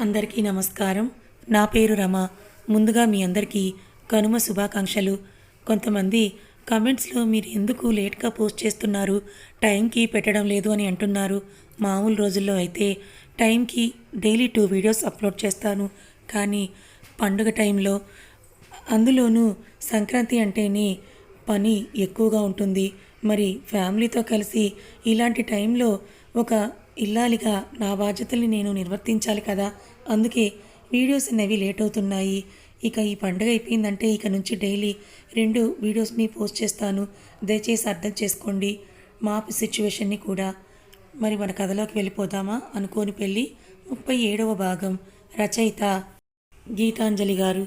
అందరికీ నమస్కారం. నా పేరు రమ. ముందుగా మీ అందరికీ కనుమ శుభాకాంక్షలు. కొంతమంది కమెంట్స్లో మీరు ఎందుకు లేట్గా పోస్ట్ చేస్తున్నారు? టైంకి పెట్టడం లేదు అని అంటున్నారు. మామూలు రోజుల్లో అయితే టైంకి డైలీ టూ వీడియోస్ అప్లోడ్ చేస్తాను. కానీ పండుగ టైంలో అందులోనూ సంక్రాంతి అంటేనే పని ఎక్కువగా ఉంటుంది. మరి ఫ్యామిలీతో కలిసి ఇలాంటి టైంలో ఒక ఇల్లాలిగా నా బాధ్యతల్ని నేను నిర్వర్తించాలి కదా? అందుకే వీడియోస్ అనేవి లేట్ అవుతున్నాయి. ఇక ఈ పండుగ అయిపోయిందంటే ఇక నుంచి డైలీ రెండు వీడియోస్ని పోస్ట్ చేస్తాను. దయచేసి అర్థం చేసుకోండి. మా సిచ్యువేషన్ని కూడా. మరి మన కథలోకి వెళ్ళిపోదామా? అనుకోని పెళ్ళి ముప్పై ఏడవ భాగం. రచయిత గీతాంజలి గారు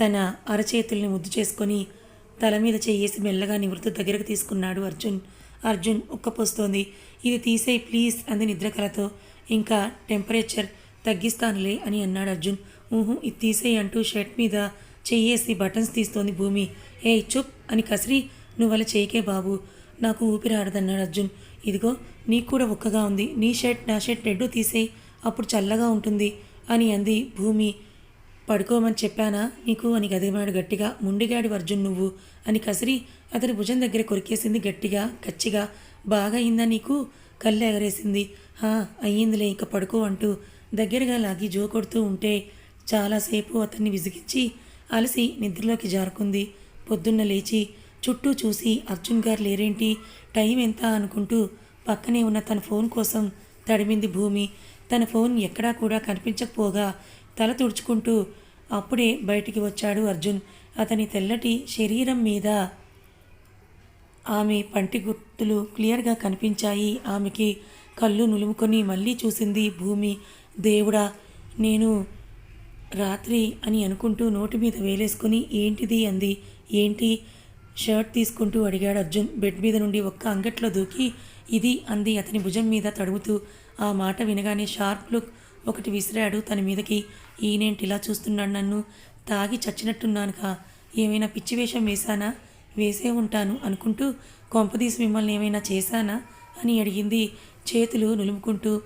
తన అరచేతుల్ని ముద్దు చేసుకొని తల మీద చేసి మెల్లగా నివృత్తి దగ్గరకు తీసుకున్నాడు అర్జున్. అర్జున్ ఉక్కపోస్తోంది. ఇది తీసేయి ప్లీజ్ అంది నిద్రకలతో ఇంకా టెంపరేచర్ తగ్గిస్తానులే అని అన్నాడు అర్జున్. ఊహు ఇది తీసేయి అంటూ షర్ట్ మీద చెయ్యేసి బటన్స్ తీస్తోంది భూమి. ఏ చుప్ అని కసిరి. నువ్వల చేయకే బాబు. నాకు ఊపిరి ఆడదన్నాడు అర్జున్. ఇదిగో నీకు కూడా ఉక్కగా ఉంది. నీ షర్ట్ నా షర్ట్ రెండు తీసేయి. అప్పుడు చల్లగా ఉంటుంది అని అంది భూమి. పడుకోమని చెప్పానా? నీకు అని గదిమాడు గట్టిగా. ముండిగాడి అర్జున్ నువ్వు అని కసిరి. అతని భుజం దగ్గర కొరికేసింది గట్టిగా కచ్చిగా బాగా అయిందా నీకు? కళ్ళు ఎగరేసింది. హా అయ్యిందిలే ఇంక పడుకో అంటూ దగ్గరగా లాగి జో కొడుతూ ఉంటే చాలాసేపు అతన్ని విసిగించి అలసి నిద్రలోకి జారుకుంది. పొద్దున్న లేచి చుట్టూ చూసి అర్జున్ గారు లేరేంటి? టైం ఎంత అనుకుంటూ పక్కనే ఉన్న తన ఫోన్ కోసం తడిమింది భూమి. తన ఫోన్ ఎక్కడా కూడా కనిపించకపోగా తల తుడుచుకుంటూ అప్పుడే బయటికి వచ్చాడు అర్జున్. అతని తెల్లటి శరీరం మీద ఆమె పంటి గుర్తులు క్లియర్గా కనిపించాయి. ఆమెకి కళ్ళు నులుముకొని మళ్ళీ చూసింది భూమి. దేవుడా నేను రాత్రి అని అనుకుంటూ నోటి మీద వేలేసుకుని ఏంటిది అంది. ఏంటి? షర్ట్ తీసుకుంటూ అడిగాడు అర్జున్. బెడ్ మీద నుండి ఒక్క అంగట్లో దూకి ఇది అంది అతని భుజం మీద తడుముతూ. ఆ మాట వినగానే షార్ప్ లుక్ ఒకటి విసిరాడు తన మీదకి. ఈయనేంటి ఇలా చూస్తున్నాడు నన్ను? తాగి చచ్చినట్టున్నానుక. ఏమైనా పిచ్చి వేషం వేశానా? వేసే ఉంటాను అనుకుంటూ కొంపదీసి మిమ్మల్ని ఏమైనా చేశానా? అని అడిగింది. చేతులు నులుముకుంటూ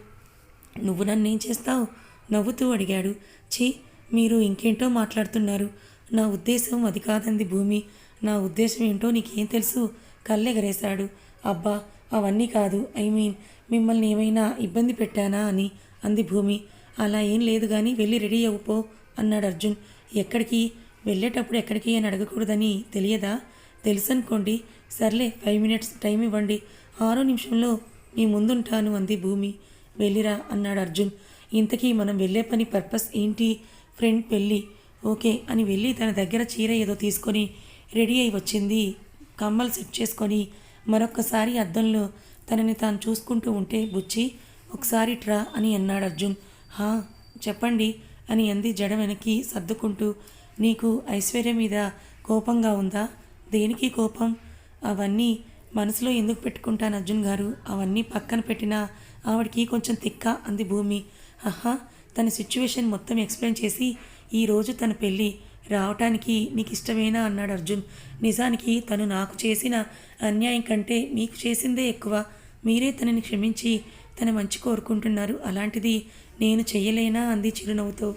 నువ్వు నన్ను ఏం చేస్తావు? నవ్వుతూ అడిగాడు. ఛీ మీరు ఇంకేంటో మాట్లాడుతున్నారు. నా ఉద్దేశం అది కాదంది భూమి. నా ఉద్దేశం ఏంటో నీకేం తెలుసు? కళ్ళెగరేశాడు. అబ్బా అవన్నీ కాదు. ఐ మీన్ మిమ్మల్ని ఏమైనా ఇబ్బంది పెట్టానా? అని అంది భూమి. అలా ఏం లేదు కానీ వెళ్ళి రెడీ అవ్వుపో అన్నాడు అర్జున్. ఎక్కడికి? వెళ్ళేటప్పుడు ఎక్కడికి? అని అడగకూడదని తెలియదా? తెలుసనుకోండి. సర్లే ఫైవ్ మినిట్స్ టైం ఇవ్వండి. ఆరో నిమిషంలో మీ ముందుంటాను అంది భూమి. వెళ్ళిరా అన్నాడు అర్జున్. ఇంతకీ మనం వెళ్ళే పని పర్పస్ ఏంటి? ఫ్రెండ్ పెళ్ళి. ఓకే అని వెళ్ళి తన దగ్గర చీర ఏదో తీసుకొని రెడీ అయి వచ్చింది. కమ్మలు సెట్ చేసుకొని మరొక్కసారి అద్దంలో తనని తాను చూసుకుంటూ ఉంటే బుచ్చి ఒకసారి ట్రా అని అన్నాడు అర్జున్. హా చెప్పండి అని అంది జడ వెనక్కి సర్దుకుంటూ. నీకు ఐశ్వర్య మీద కోపంగా ఉందా? దేనికి కోపం? అవన్నీ మనసులో ఎందుకు పెట్టుకుంటాను అర్జున్ గారు? అవన్నీ పక్కన పెట్టినా ఆవిడకి కొంచెం తిక్క అంది భూమి. ఆహా తన సిచ్యువేషన్ మొత్తం ఎక్స్ప్లెయిన్ చేసి ఈరోజు తన పెళ్ళి రావటానికి నీకు ఇష్టమేనా అన్నాడు అర్జున్. నిజానికి తను నాకు చేసిన అన్యాయం కంటే మీకు చేసిందే ఎక్కువ. మీరే తనని క్షమించి తన మంచి కోరుకుంటున్నారు. అలాంటిది నేను చెయ్యలేనా అంది చిరునవ్వుతో.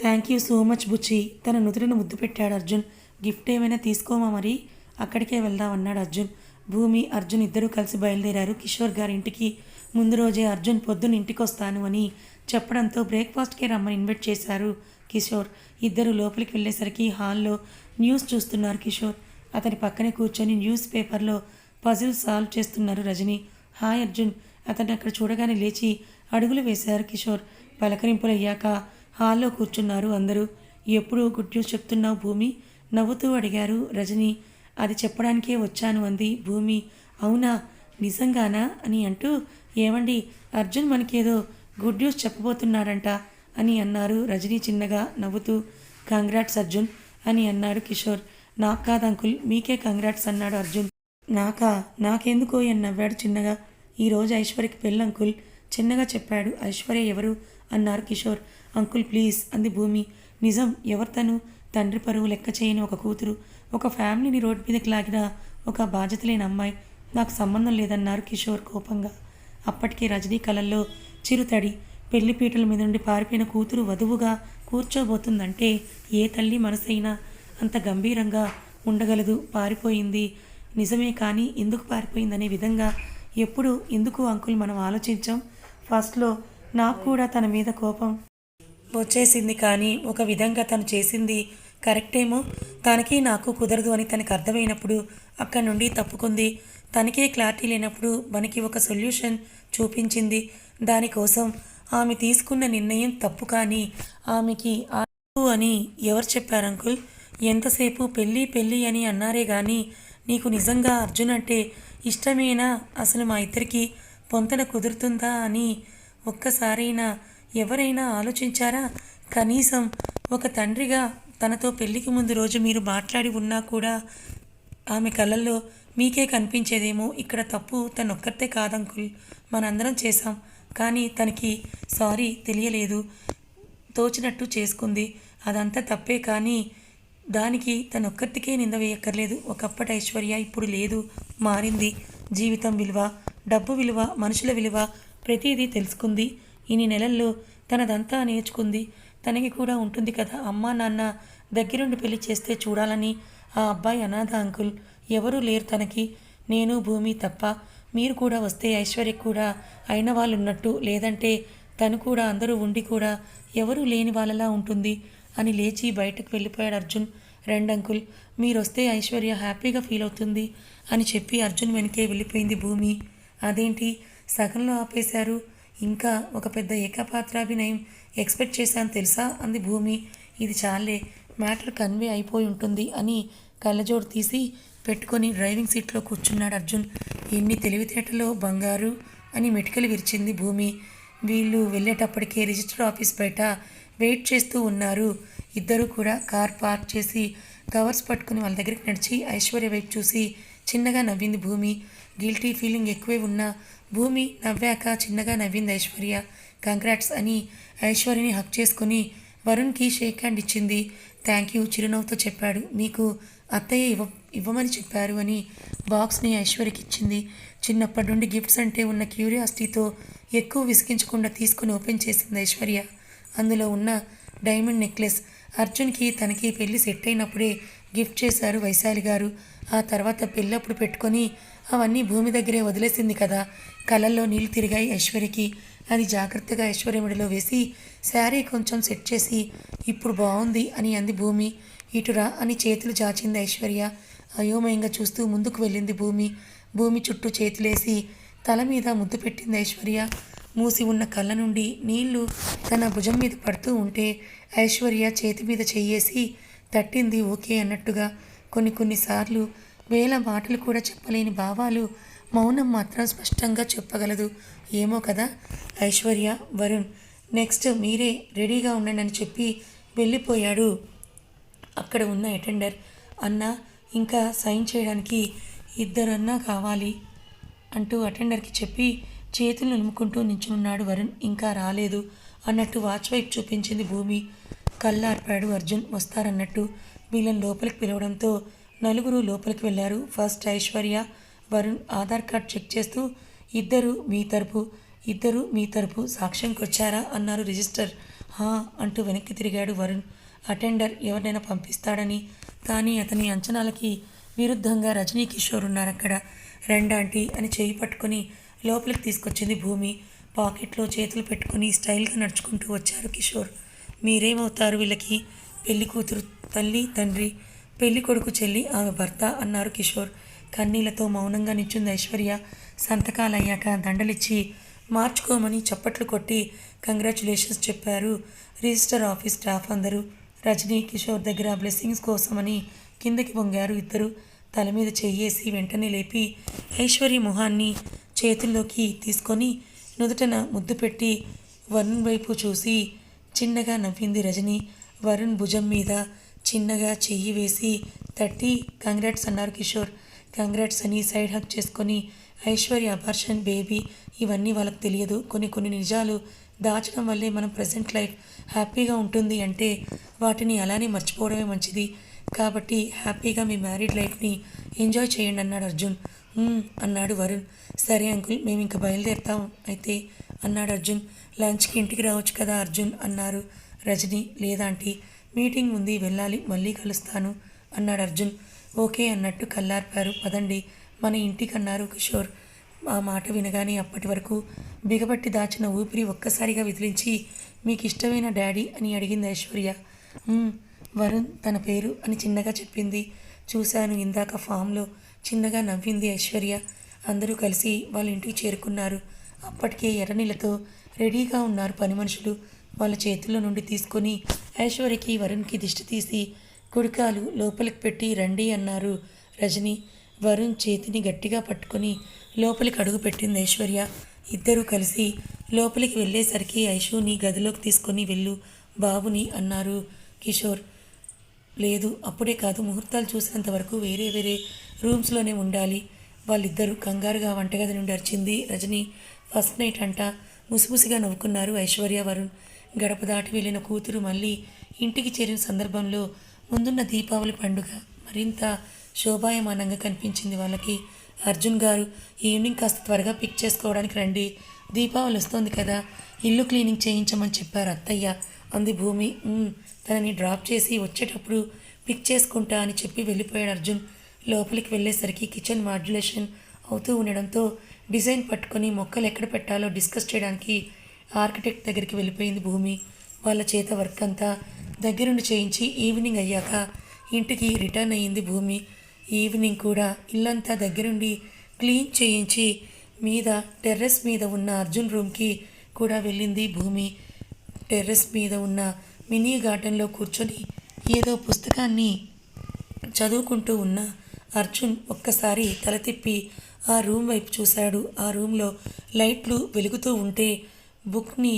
Thank you so much Buchi. తన నుదురును ముద్దు పెట్టాడు అర్జున్. గిఫ్ట్ ఏమైనా తీసుకోమా మరి? అక్కడికే వెళ్దాం అన్నాడు అర్జున్. భూమి అర్జున్ ఇద్దరూ కలిసి బయలుదేరారు. కిషోర్ గారి ఇంటికి ముందు రోజే అర్జున్ పొద్దున్న ఇంటికి వస్తాను అని చెప్పడంతో బ్రేక్ఫాస్ట్కే రమ్మని ఇన్వైట్ చేశారు కిషోర్. ఇద్దరు లోపలికి వెళ్ళేసరికి హాల్లో న్యూస్ చూస్తున్నారు కిషోర్. అతని పక్కనే కూర్చొని న్యూస్ పేపర్లో పజిల్ సాల్వ్ చేస్తున్నారు రజని. హాయ్ అర్జున్. అతను అక్కడ చూడగానే లేచి అడుగులు వేశారు కిషోర్. పలకరింపులు అయ్యాక హాల్లో కూర్చున్నారు అందరూ. ఎప్పుడు గుడ్ న్యూస్ చెప్తున్నావు భూమి? నవ్వుతూ అడిగారు రజని అది చెప్పడానికే వచ్చాను అంది భూమి. అవునా? నిజంగానా? అని అంటూ ఏమండి అర్జున్ మనకేదో గుడ్ న్యూస్ చెప్పబోతున్నాడంట అని అన్నారు రజనీ చిన్నగా నవ్వుతూ. కంగ్రాట్స్ అర్జున్ అని అన్నాడు కిషోర్. నాకు కాదు అంకుల్ మీకే కంగ్రాట్స్ అన్నాడు అర్జున్. నాకా? నాకెందుకో అని నవ్వాడు చిన్నగా. ఈరోజు ఐశ్వర్యకి పెళ్ళి అంకుల్. చిన్నగా చెప్పాడు. ఐశ్వర్య ఎవరు? అన్నారు కిషోర్. అంకుల్ ప్లీజ్ అంది భూమి. నిజం ఎవరు తను? తండ్రి పరువు లెక్క చేయని ఒక కూతురు ఒక ఫ్యామిలీని రోడ్డు మీదకి లాగిన ఒక బాధ్యత లేని అమ్మాయి నాకు సంబంధం లేదన్నారు కిషోర్ కోపంగా. అప్పటికే రజనీ కళల్లో చిరుతడి పెళ్ళి పీటల మీద నుండి పారిపోయిన కూతురు వధువుగా కూర్చోబోతుందంటే ఏ తల్లి మనసైనా అంత గంభీరంగా ఉండగలదు పారిపోయింది. నిజమే కానీ ఎందుకు పారిపోయిందనే విధంగా ఎప్పుడు ఎందుకు అంకుల్ మనం ఆలోచించాం? ఫస్ట్లో నాకు కూడా తన మీద కోపం వచ్చేసింది కానీ ఒక విధంగా తను చేసింది కరెక్టేమో. తనకి నాకు కుదరదు అని తనకు అర్థమైనప్పుడు అక్కడి నుండి తప్పుకుంది. తనకే క్లారిటీ లేనప్పుడు మనకి ఒక సొల్యూషన్ చూపించింది. దానికోసం ఆమె తీసుకున్న నిర్ణయం తప్పు కానీ ఆమెకి అని ఎవరు చెప్పారు అంకుల్? ఎంతసేపు పెళ్ళి పెళ్ళి అని అన్నారే కానీ నీకు నిజంగా అర్జున్ అంటే ఇష్టమేనా? అసలు మా ఇద్దరికి పొంతన కుదురుతుందా అని ఒక్కసారైనా ఎవరైనా ఆలోచించారా? కనీసం ఒక తండ్రిగా తనతో పెళ్ళికి ముందు రోజు మీరు మాట్లాడి ఉన్నా కూడా ఆమె కళ్ళల్లో మీకే కనిపించేదేమో. ఇక్కడ తప్పు తను కాదంకుల్. మనందరం చేశాం. కానీ తనకి సారీ తెలియలేదు. తోచినట్టు చేసుకుంది. అదంతా తప్పే కానీ దానికి తనొక్కరికే నింద వేయక్కర్లేదు. ఒకప్పటి ఐశ్వర్య ఇప్పుడు లేదు. మారింది. జీవితం విలువ డబ్బు విలువ మనుషుల విలువ ప్రతిదీ తెలుసుకుంది. ఇన్ని నెలల్లో తనదంతా నేర్చుకుంది. తనకి కూడా ఉంటుంది కదా. అమ్మా నాన్న దగ్గరుండి పెళ్ళి చేస్తే చూడాలని ఆ అబ్బాయి అనాథ అంకుల్ ఎవరూ లేరు తనకి. నేను భూమి తప్ప మీరు కూడా వస్తే ఐశ్వర్య కూడా అయిన వాళ్ళు ఉన్నట్టు లేదంటే తను కూడా అందరూ ఉండి కూడా ఎవరూ లేని వాళ్ళలా ఉంటుంది అని లేచి బయటకు వెళ్ళిపోయాడు అర్జున్. రెండు అంకుల్ మీరు వస్తే ఐశ్వర్య హ్యాపీగా ఫీల్ అవుతుంది అని చెప్పి అర్జున్ వెనకే వెళ్ళిపోయింది భూమి. అదేంటి? సగంలో ఆపేశారు. ఇంకా ఒక పెద్ద ఏకపాత్రాభినయం ఎక్స్పెక్ట్ చేశాను తెలుసా? అంది భూమి. ఇది చాలే మ్యాటర్ కన్వే అయిపోయి ఉంటుంది అని కళ్ళజోడు తీసి పెట్టుకొని డ్రైవింగ్ సీట్లో కూర్చున్నాడు అర్జున్. ఎన్ని తెలివితేటలో బంగారు అని మెటికలు విరిచింది భూమి. వీళ్ళు వెళ్ళేటప్పటికే రిజిస్టర్ ఆఫీస్ బయట వెయిట్ చేస్తూ ఉన్నారు. ఇద్దరు కూడా కార్ పార్క్ చేసి కవర్స్ పట్టుకుని వాళ్ళ దగ్గరికి నడిచి ఐశ్వర్య వైపు చూసి చిన్నగా నవ్వింది భూమి. గిల్టీ ఫీలింగ్ ఎక్కువే ఉన్నా భూమి నవ్వాక చిన్నగా నవ్వింది ఐశ్వర్య. కంగ్రాట్స్ అని ఐశ్వర్యని హక్ చేసుకుని వరుణ్కి షేక్ హ్యాండ్ ఇచ్చింది. థ్యాంక్ యూ చిరునవ్వుతో చెప్పాడు. మీకు అత్తయ్య ఇవ్వ ఇవ్వమని చెప్పారు అని బాక్స్ని ఐశ్వర్యకి ఇచ్చింది. చిన్నప్పటి నుండి గిఫ్ట్స్ అంటే ఉన్న క్యూరియాసిటీతో ఎక్కువ విసిగించకుండా తీసుకుని ఓపెన్ చేసింది ఐశ్వర్య. అందులో ఉన్న డైమండ్ నెక్లెస్ అర్జున్కి తనకి పెళ్ళి సెట్ అయినప్పుడే గిఫ్ట్ చేశారు వైశాలి గారు. ఆ తర్వాత పెళ్ళప్పుడు పెట్టుకొని అవన్నీ భూమి దగ్గరే వదిలేసింది కదా. కళ్ళల్లో నీళ్ళు తిరిగాయి ఐశ్వర్యకి. అది జాగ్రత్తగా ఐశ్వర్యముడిలో వేసి శారీ కొంచెం సెట్ చేసి ఇప్పుడు బాగుంది అని అంది భూమి. ఇటురా అని చేతులు చాచింది ఐశ్వర్య. అయోమయంగా చూస్తూ ముందుకు వెళ్ళింది భూమి. భూమి చుట్టూ చేతులేసి తల మీద ముద్దు పెట్టింది ఐశ్వర్య. మూసి ఉన్న కళ్ళ నుండి నీళ్ళు తన భుజం మీద పడుతూ ఉంటే ఐశ్వర్య చేతి మీద చెయ్యేసి తట్టింది ఓకే అన్నట్టుగా కొన్ని కొన్నిసార్లు వేల మాటలు కూడా చెప్పలేని భావాలు మౌనం మాత్రం స్పష్టంగా చెప్పగలదు. ఏమో కదా? ఐశ్వర్య వరుణ్ నెక్స్ట్ మీరే రెడీగా ఉండండి అని చెప్పి వెళ్ళిపోయాడు. అక్కడ ఉన్న అటెండర్ అన్న ఇంకా సైన్ చేయడానికి ఇద్దరన్నా కావాలి అంటూ అటెండర్కి చెప్పి చేతులు నిలుముకుంటూ నించునున్నాడు వరుణ్. ఇంకా రాలేదు అన్నట్టు వాచ్ వైపు చూపించింది భూమి. కళ్ళార్పాడు అర్జున్ వస్తారన్నట్టు వీళ్ళని లోపలికి పిలవడంతో నలుగురు లోపలికి వెళ్ళారు. First Aishwarya Varun Aadhaar card check చేస్తూ ఇద్దరు మీ తరపు ఇద్దరు మీ తరపు సాక్ష్యంకొచ్చారా అన్నారు రిజిస్టర్. హా అంటూ వెనక్కి తిరిగాడు వరుణ్. అటెండర్ ఎవరినైనా పంపిస్తాడని కానీ అతని అంచనాలకి విరుద్ధంగా రజనీ కిషోర్ ఉన్నారు అక్కడ రెండాంటి అని చేయి పట్టుకొని లోపలికి తీసుకొచ్చింది భూమి. పాకెట్లో చేతులు పెట్టుకొని స్టైల్గా నడుచుకుంటూ వచ్చారు కిషోర్. మీరేమవుతారు వీళ్ళకి? పెళ్ళి కూతురు తల్లి తండ్రి పెళ్ళి కొడుకు చెల్లి ఆమె భర్త అన్నారు కిషోర్. కన్నీళ్ళతో మౌనంగా నిచ్చుంది ఐశ్వర్య. సంతకాలయ్యాక దండలిచ్చి మార్చుకోమని చప్పట్లు కొట్టి కంగ్రాచులేషన్స్ చెప్పారు రిజిస్టర్ ఆఫీస్ స్టాఫ్ అందరూ. రజనీ కిషోర్ దగ్గర బ్లెస్సింగ్స్ కోసమని కిందకి పొంగారు ఇద్దరు. తల మీద చెయ్యేసి వెంటనే లేపి ఐశ్వర్య మొహాన్ని చేతుల్లోకి తీసుకొని నుదుటన ముద్దు పెట్టి వరుణ్ వైపు చూసి చిన్నగా నవ్వింది రజని. వరుణ్ భుజం మీద చిన్నగా చెయ్యి వేసి తట్టి కంగ్రాట్స్ అన్నారు కిషోర్. కంగ్రాట్స్ అని సైడ్ హక్ చేసుకొని ఐశ్వర్య అబార్షన్ బేబీ ఇవన్నీ వాళ్ళకి తెలియదు. కొన్ని కొన్ని నిజాలు దాచడం వల్లే మనం ప్రజెంట్ లైఫ్ హ్యాపీగా ఉంటుంది అంటే వాటిని అలానే మర్చిపోవడమే మంచిది. కాబట్టి హ్యాపీగా మీ మ్యారీడ్ లైఫ్ని ఎంజాయ్ చేయండి అన్నాడు అర్జున్. అన్నాడు వరుణ్. సరే అంకుల్ మేము ఇంకా బయలుదేరుతాం అయితే అన్నాడు అర్జున్. లంచ్కి ఇంటికి రావచ్చు కదా అర్జున్ అన్నారు రజని. లేదాంటీ మీటింగ్ ఉంది వెళ్ళాలి మళ్ళీ కలుస్తాను అన్నాడు అర్జున్. ఓకే అన్నట్టు కల్లార్పారు పదండి మన ఇంటికన్నారు కిషోర్. ఆ మాట వినగానే అప్పటి వరకు బిగబట్టి దాచిన ఊపిరి ఒక్కసారిగా విదిలించి మీకు ఇష్టమైన డాడీ అని అడిగింది ఐశ్వర్య. వరుణ్ తన పేరు అని చిన్నగా చెప్పింది. చూశాను ఇందాక ఫామ్లో చిన్నగా నవ్వింది ఐశ్వర్య. అందరూ కలిసి వాళ్ళ ఇంటికి చేరుకున్నారు. అప్పటికే ఎర్రనీళ్ళతో రెడీగా ఉన్నారు పని మనుషులు. వాళ్ళ చేతుల్లో నుండి తీసుకొని ఐశ్వర్యకి వరుణ్కి దిష్టి తీసి కుడికాలు లోపలికి పెట్టి రండి అన్నారు రజని. వరుణ్ చేతిని గట్టిగా పట్టుకొని లోపలికి అడుగు పెట్టింది ఐశ్వర్య. ఇద్దరూ కలిసి లోపలికి వెళ్ళేసరికి ఐషుని గదిలోకి తీసుకొని వెళ్ళు బాబుని అన్నారు కిషోర్. లేదు అప్పుడే కాదు ముహూర్తాలు చూసినంత వరకు వేరే వేరే రూమ్స్లోనే ఉండాలి. వాళ్ళిద్దరూ కంగారుగా వంటగది నుండి అరిచింది రజని. ఫస్ట్ నైట్ అంట ముసిముసిగా నవ్వుకున్నారు ఐశ్వర్య వరుణ్. గడప దాటి వెళ్ళిన కూతురు మళ్ళీ ఇంటికి చేరిన సందర్భంలో ముందున్న దీపావళి పండుగ మరింత శోభాయమానంగా కనిపించింది వాళ్ళకి. అర్జున్ గారు ఈవినింగ్ కాస్త త్వరగా పిక్ చేసుకోవడానికి రండి. దీపావళి వస్తోంది కదా ఇల్లు క్లీనింగ్ చేయించమని చెప్పారు అత్తయ్య. అంది భూమి. తనని డ్రాప్ చేసి వచ్చేటప్పుడు పిక్ చేసుకుంటా అని చెప్పి వెళ్ళిపోయాడు అర్జున్. లోపలికి వెళ్ళేసరికి కిచెన్ మాడ్యులేషన్ అవుతూ ఉండడంతో డిజైన్ పట్టుకొని మొక్కలు ఎక్కడ పెట్టాలో డిస్కస్ చేయడానికి ఆర్కిటెక్ట్ దగ్గరికి వెళ్ళిపోయింది భూమి. వాళ్ళ చేత వర్క్ అంతా దగ్గరుండి చేయించి ఈవినింగ్ అయ్యాక ఇంటికి రిటర్న్ అయ్యింది భూమి. ఈవినింగ్ కూడా ఇల్లంతా దగ్గరుండి క్లీన్ చేయించి మీద టెర్రస్ మీద ఉన్న అర్జున్ రూమ్కి కూడా వెళ్ళింది భూమి. టెర్రస్ మీద ఉన్న మినీ గార్డెన్లో కూర్చొని ఏదో పుస్తకాన్ని చదువుకుంటూ ఉన్న అర్జున్ ఒక్కసారి తల తిప్పి ఆ రూమ్ వైపు చూశాడు. ఆ రూమ్లో లైట్లు వెలుగుతూ ఉంటే బుక్ని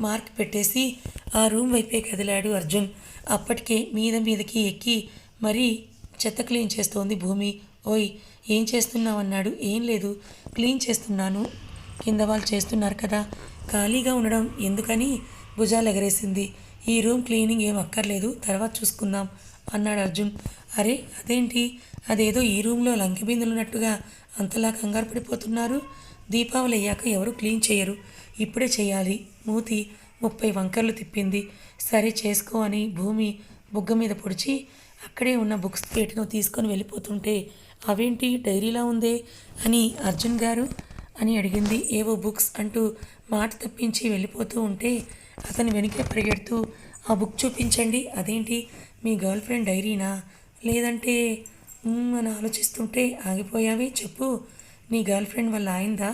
మార్క్ పెట్టేసి ఆ రూమ్ వైపే కదిలాడు అర్జున్. అప్పటికే మీద మీదకి ఎక్కి మరీ చెత్త క్లీన్ చేస్తోంది భూమి. ఓయ్ ఏం చేస్తున్నావన్నాడు. ఏం లేదు. క్లీన్ చేస్తున్నాను. కింద వాళ్ళు చేస్తున్నారు కదా. ఖాళీగా ఉండడం ఎందుకని భుజాలు ఎగరేసింది. ఈ రూమ్ క్లీనింగ్ ఏం అక్కర్లేదు. తర్వాత చూసుకుందాం అన్నాడు అర్జున్. అరే అదేంటి? అదేదో ఈ రూమ్లో లంకె బిందులున్నట్టుగా అంతలా కంగారు పడిపోతున్నారు. దీపావళి అయ్యాక ఎవరు క్లీన్ చేయరు. ఇప్పుడే చేయాలి. మూతి ముప్పై వంకర్లు తిప్పింది. సరే చేసుకో అని భూమి బుగ్గ మీద పొడిచి అక్కడే ఉన్న బుక్స్ పేటను తీసుకొని వెళ్ళిపోతుంటే అవేంటి? డైరీలా ఉందే? అని అర్జున్ గారు అని అడిగింది. ఏవో బుక్స్ అంటూ మాట తప్పించి వెళ్ళిపోతూ ఉంటే అతను వెనుకే పరిగెడుతూ ఆ బుక్ చూపించండి. అదేంటి? మీ గర్ల్ ఫ్రెండ్ డైరీనా? లేదంటే అని ఆలోచిస్తుంటే ఆగిపోయావి చెప్పు. నీ గర్ల్ ఫ్రెండ్ వల్ల ఆయిందా?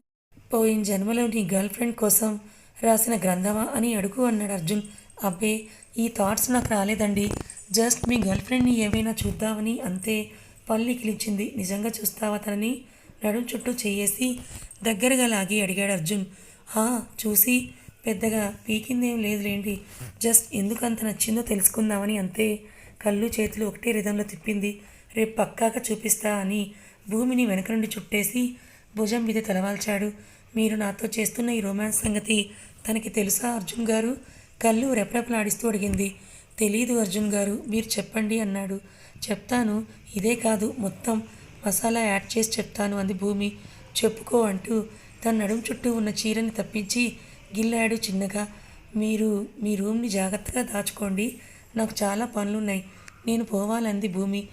పోయిన జన్మలో నీ గర్ల్ ఫ్రెండ్ కోసం రాసిన గ్రంథమా అని అడుగు అన్నాడు అర్జున్. అబ్బే ఈ థాట్స్ నాకు రాలేదండి. జస్ట్ మీ గర్ల్ ఫ్రెండ్ని ఏమైనా చూద్దామని అంతే పల్లి కిలిచింది. నిజంగా చూస్తావా తనని? నడుం చుట్టూ చేయేసి దగ్గరగా లాగి అడిగాడు అర్జున్. హా చూసి పెద్దగా పీకిందేం లేదులేండి. జస్ట్ ఎందుకు అంత నచ్చిందో తెలుసుకుందామని అంతే కళ్ళు చేతులు ఒకటే రిధంలో తిప్పింది. రేపు పక్కాగా చూపిస్తా అని భూమిని వెనక నుండి చుట్టేసి భుజం మీద తలవాల్చాడు. మీరు నాతో చేస్తున్న ఈ రొమాన్స్ సంగతి తనకి తెలుసా అర్జున్ గారు? కళ్ళు రెపరెపలాడిస్తూ అడిగింది. తెలీదు అర్జున్ గారు మీరు చెప్పండి అన్నాడు. చెప్తాను ఇదే కాదు మొత్తం మసాలా యాడ్ చేసి చెప్తాను అంది భూమి. చెప్పుకో అంటూ తన నడుం చుట్టూ ఉన్న చీరని తప్పించి గిల్లాడు చిన్నగా మీరు మీ రూమ్ని జాగ్రత్తగా దాచుకోండి. నాకు చాలా పనులున్నాయి. నేను పోవాలంది భూమి.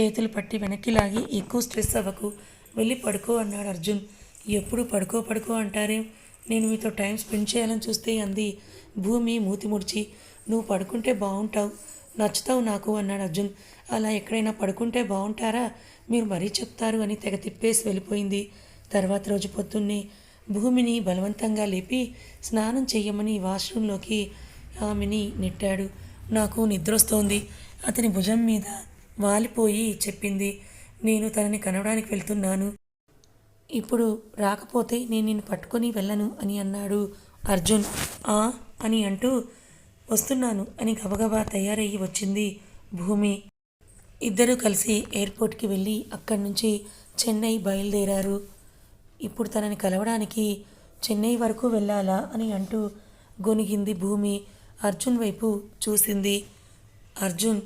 చేతులు పట్టి వెనక్కి లాగి ఎక్కువ స్ట్రెస్ అవ్వకు. వెళ్ళి పడుకో అన్నాడు అర్జున్. ఎప్పుడు పడుకో పడుకో అంటారే? నేను మీతో టైం స్పెండ్ చేయాలని చూస్తే అంది. భూమి మూతి ముడిచి నువ్వు పడుకుంటే బాగుంటావు నచ్చుతావు నాకు అన్నాడు అర్జున్. అలా ఎక్కడైనా పడుకుంటే బాగుంటారా మీరు మరీ చెప్తారు అని తెగ తిప్పేసి వెళ్ళిపోయింది. తర్వాత రోజు పొద్దున్నే భూమిని బలవంతంగా లేపి స్నానం చేయమని వాష్రూంలోకి ఆమెని నెట్టాడు. నాకు నిద్రొస్తోంది. అతని భుజం మీద వాలిపోయి చెప్పింది. నేను తనని కనవడానికి వెళ్తున్నాను. ఇప్పుడు రాకపోతే నేను నిన్ను పట్టుకొని వెళ్ళను అని అన్నాడు అర్జున్. ఆ అని అంటూ వస్తున్నాను అని గబగబా తయారయ్యి వచ్చింది భూమి. ఇద్దరూ కలిసి ఎయిర్పోర్ట్కి వెళ్ళి అక్కడి నుంచి చెన్నై బయలుదేరారు. ఇప్పుడు తనని కలవడానికి చెన్నై వరకు వెళ్ళాలా అని అంటూ గొనిగింది భూమి. అర్జున్ వైపు చూసింది. అర్జున్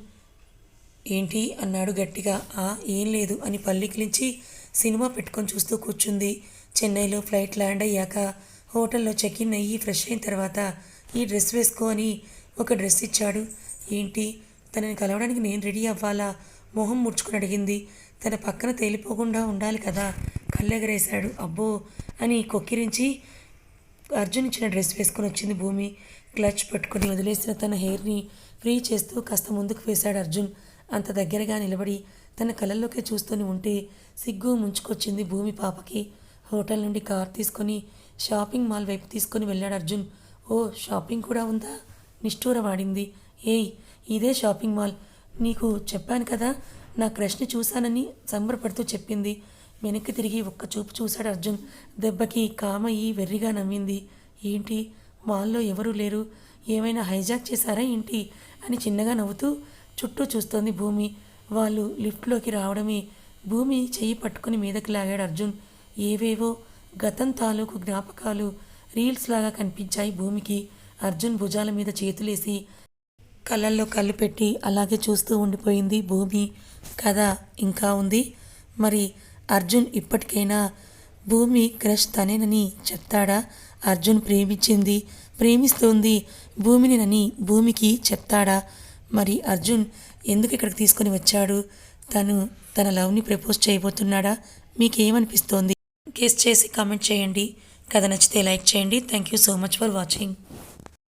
ఏంటి అన్నాడు గట్టిగా. ఆ ఏం లేదు అని పల్లికిలించి సినిమా పెట్టుకొని చూస్తూ కూర్చుంది. చెన్నైలో ఫ్లైట్ ల్యాండ్ అయ్యాక హోటల్లో చెక్ ఇన్ అయ్యి ఫ్రెష్ అయిన తర్వాత ఈ డ్రెస్ వేసుకో అని ఒక డ్రెస్ ఇచ్చాడు. ఏంటి? తనని కలవడానికి నేను రెడీ అవ్వాలా? మొహం ముడుచుకుని అడిగింది. తన పక్కన తేలిపోకుండా ఉండాలి కదా? కళ్ళెగరేశాడు. అబ్బో! అని కొక్కిరించి అర్జున్ ఇచ్చిన డ్రెస్ వేసుకొని వచ్చింది భూమి. క్లచ్ పట్టుకొని వదిలేసిన తన హెయిర్ని ఫ్రీ చేస్తూ కాస్త ముందుకు వేశాడు అర్జున్. అంత దగ్గరగా నిలబడి తన కళ్ళల్లోకి చూస్తూనే ఉంటే సిగ్గు ముంచుకొచ్చింది భూమి పాపకి. హోటల్ నుండి కార్ తీసుకొని షాపింగ్ మాల్ వైపు తీసుకొని వెళ్ళాడు అర్జున్. ఓ షాపింగ్ కూడా ఉందా? నిష్ఠూర వాడింది. ఏయ్ ఇదే షాపింగ్ మాల్. నీకు చెప్పాను కదా నా క్రష్ని చూశానని సంబరపడుతూ చెప్పింది. వెనక్కి తిరిగి ఒక్క చూపు చూశాడు అర్జున్. దెబ్బకి కామయ్యి వెర్రిగా నవ్వింది. ఏంటి? మాల్లో ఎవరూ లేరు. ఏమైనా హైజాక్ చేశారా ఏంటి? అని చిన్నగా నవ్వుతూ చుట్టూ చూస్తోంది భూమి. వాళ్ళు లిఫ్ట్లోకి రావడమే. భూమి చెయ్యి పట్టుకుని మీదకి లాగాడు అర్జున్. ఏవేవో గతం తాలూకు జ్ఞాపకాలు రీల్స్ లాగా కనిపించాయి భూమికి. అర్జున్ భుజాల మీద చేతులేసి కళ్ళల్లో కళ్ళు పెట్టి అలాగే చూస్తూ ఉండిపోయింది భూమి. కథ ఇంకా ఉంది? మరి అర్జున్ ఇప్పటికైనా భూమి క్రష్ తనేనని చెప్తాడా? అర్జున్ ప్రేమించింది ప్రేమిస్తోంది భూమినినని భూమికి చెప్తాడా? మరి అర్జున్ ఎందుకు ఇక్కడికి తీసుకొని వచ్చాడు? తను తన లవ్ని ప్రపోజ్ చేయబోతున్నాడా? మీకేమనిపిస్తోంది? గెస్ చేసి కామెంట్ చేయండి. కథ నచ్చితే లైక్ చేయండి. Thank you so much for watching.